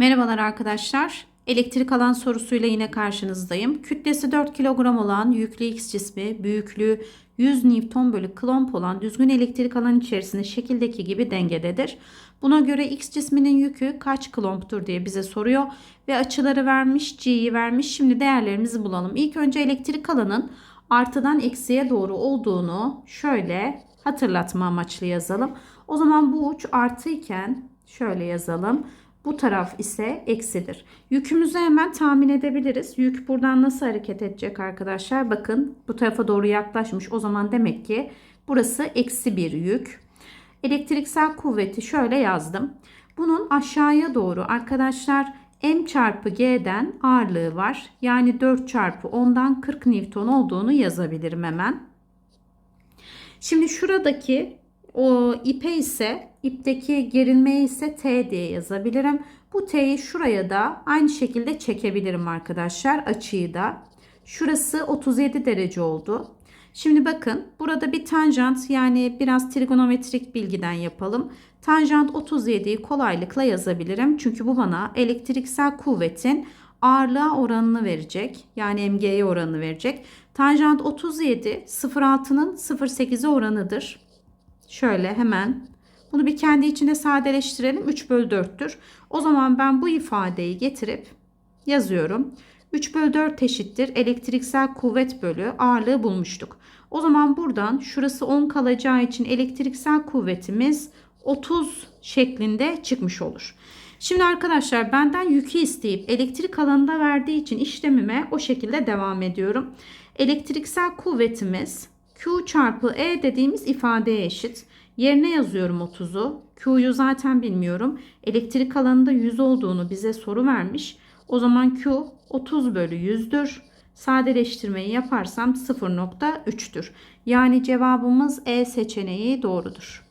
Merhabalar arkadaşlar. Elektrik alan sorusuyla yine karşınızdayım. Kütlesi 4 kilogram olan yüklü X cismi büyüklüğü 100 Newton bölü klomp olan düzgün elektrik alan içerisinde şekildeki gibi dengededir. Buna göre X cisminin yükü kaç klomptur diye bize soruyor. Ve açıları vermiş, G'yi vermiş. Şimdi değerlerimizi bulalım. İlk önce elektrik alanın artıdan eksiye doğru olduğunu şöyle hatırlatma amaçlı yazalım. O zaman bu uç artı iken şöyle yazalım. Bu taraf ise eksidir. Yükümüzü hemen tahmin edebiliriz. Yük buradan nasıl hareket edecek arkadaşlar? Bakın bu tarafa doğru yaklaşmış. O zaman demek ki burası eksi bir yük. Elektriksel kuvveti şöyle yazdım. Bunun aşağıya doğru arkadaşlar M çarpı G'den ağırlığı var. Yani 4 çarpı 10'dan 40 Newton olduğunu yazabilirim hemen. Şimdi şuradaki o ipe ise ipteki gerilmeye ise T diye yazabilirim. Bu T'yi şuraya da aynı şekilde çekebilirim arkadaşlar. Açıyı da. Şurası 37 derece oldu. Şimdi bakın burada bir tanjant yani biraz trigonometrik bilgiden yapalım. Tanjant 37'yi kolaylıkla yazabilirim. Çünkü bu bana elektriksel kuvvetin ağırlığa oranını verecek. Yani MG'ye oranını verecek. Tanjant 37 0.6'nın 0.8'e oranıdır. Şöyle hemen bunu bir kendi içinde sadeleştirelim. 3 bölü 4'tür. O zaman ben bu ifadeyi getirip yazıyorum. 3 bölü 4 eşittir. Elektriksel kuvvet bölü ağırlığı bulmuştuk. O zaman buradan şurası 10 kalacağı için elektriksel kuvvetimiz 30 şeklinde çıkmış olur. Şimdi arkadaşlar benden yükü isteyip elektrik alanında verdiği için işlemime o şekilde devam ediyorum. Elektriksel kuvvetimiz Q çarpı E dediğimiz ifadeye eşit. Yerine yazıyorum 30'u. Q'yu zaten bilmiyorum. Elektrik alanında 100 olduğunu bize soru vermiş. O zaman Q 30 bölü 100'dür. Sadeleştirmeyi yaparsam 0.3'tür. Yani cevabımız E seçeneği doğrudur.